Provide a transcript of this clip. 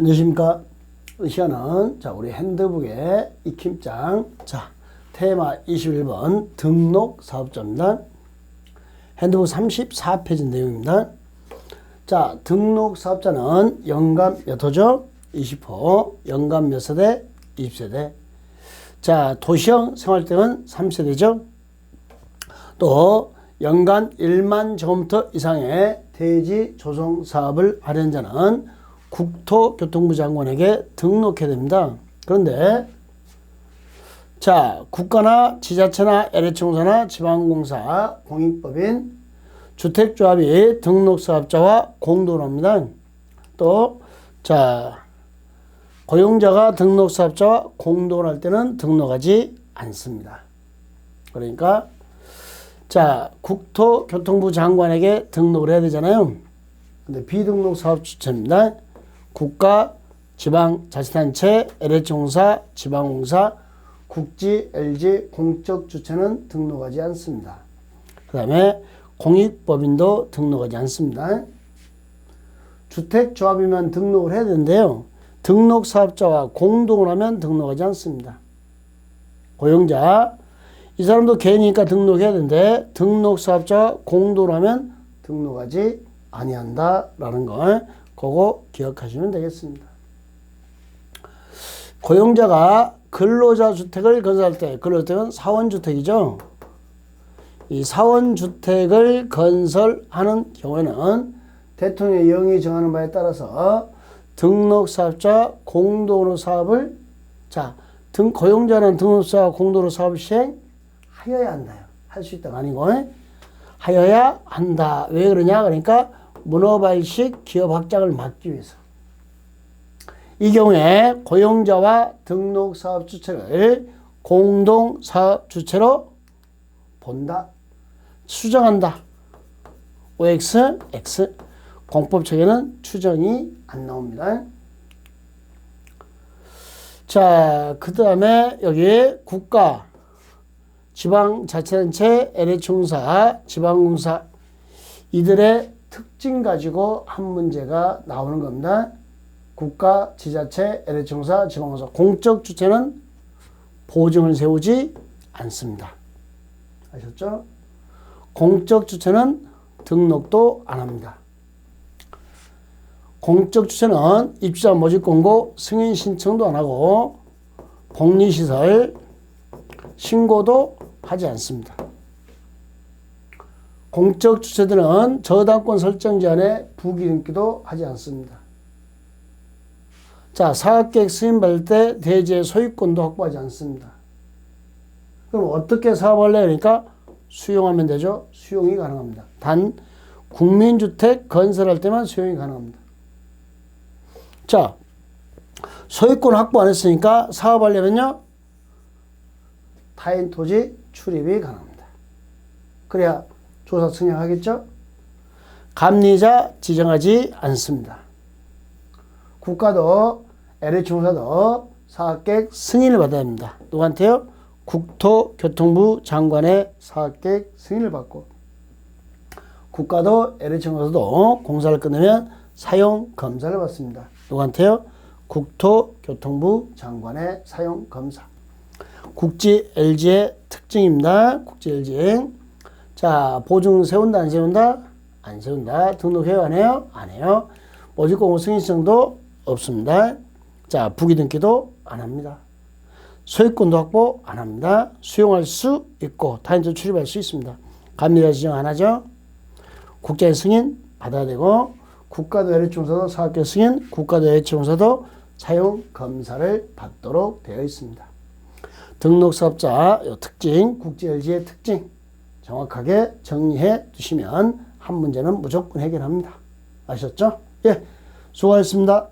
안녕하십니까. 이 시간은 자 우리 핸드북의 익힘장 자 테마 21번 등록 사업자입니다. 핸드북 34페이지 내용입니다. 자 등록 사업자는 연간 몇 호죠? 20호 연간 몇 세대? 20세대 자 도시형 생활대는 3세대죠. 또 연간 1만 제곱미터 이상의 대지 조성 사업을 하려는 자는 국토교통부 장관에게 등록해야 됩니다. 그런데 자 국가나 지자체나 LH공사나 지방공사 공익법인 주택조합이 등록사업자와 공동으로 합니다. 또자 고용자가 등록사업자와 공동을 할 때는 등록하지 않습니다. 그러니까 자, 국토교통부 장관에게 등록을 해야 되잖아요. 근데 비등록 사업 주체입니다. 국가, 지방, 자치단체, LH공사, 지방공사, 국지, LG, 공적 주체는 등록하지 않습니다. 그 다음에 공익법인도 등록하지 않습니다. 주택조합이면 등록을 해야 되는데요. 등록 사업자와 공동을 하면 등록하지 않습니다. 고용자, 이 사람도 개인이니까 등록해야 되는데 등록 사업자와 공동을 하면 등록하지 아니한다라는 걸 그거 기억하시면 되겠습니다. 고용자가 근로자 주택을 건설할 때 근로주택은 사원주택이죠. 이 사원주택을 건설하는 경우에는 대통령의 영이 정하는 바에 따라서 등록 사업자 공동으로 사업을 자, 등 고용자는 등록사 공동으로 사업을 시행 하여야 한다요. 할 수 있다가 아니고 하여야 한다. 왜 그러냐? 그러니까 문어발식 기업 확장을 막기 위해서. 이 경우에 고용자와 등록 사업 주체를 공동 사업 주체로 본다. 수정한다. OX, X. 공법책에는 추정이 안 나옵니다. 자, 그 다음에 여기 국가, 지방자치단체, LH공사, 지방공사 이들의 특징 가지고 한 문제가 나오는 겁니다. 국가, 지자체, LH공사, 지방공사 공적 주체는 보증을 세우지 않습니다. 아셨죠? 공적 주체는 등록도 안 합니다. 공적 주체는 입주자 모집 공고 승인 신청도 안 하고 복리시설 신고도 하지 않습니다. 공적 주체들은 저당권 설정 제한에 부기등기도 하지 않습니다. 자, 사업계획 승인 받을 때 대지의 소유권도 확보하지 않습니다. 그럼 어떻게 사업할래? 그러니까 수용하면 되죠. 수용이 가능합니다. 단 국민주택 건설할 때만 수용이 가능합니다. 자, 소유권 확보 안 했으니까 사업하려면요. 타인 토지 출입이 가능합니다. 그래야 조사 승인하겠죠? 감리자 지정하지 않습니다. 국가도 LH공사도 사업계획 승인을 받아야 합니다. 누구한테요? 국토교통부 장관의 사업계획 승인을 받고 국가도 LH공사도 공사를 끝내면 사용 검사를 받습니다. 누구한테요? 국토교통부 장관의 사용 검사. 국지 LG의 특징입니다. 국지 LG. 자, 보증 세운다, 안 세운다? 안 세운다. 등록해요, 안 해요? 안 해요. 모집공고 승인증도 없습니다. 자, 부기등기도 안 합니다. 소유권도 확보 안 합니다. 수용할 수 있고, 타인도 출입할 수 있습니다. 감리자 지정 안 하죠? 국제 승인 받아야 되고, 국가도 LH공사도 사업계 승인, 국가도 LH공사도 사용 검사를 받도록 되어 있습니다. 등록 사업자 특징, 국제 LG의 특징 정확하게 정리해 두시면 한 문제는 무조건 해결합니다. 아셨죠? 예, 수고하셨습니다.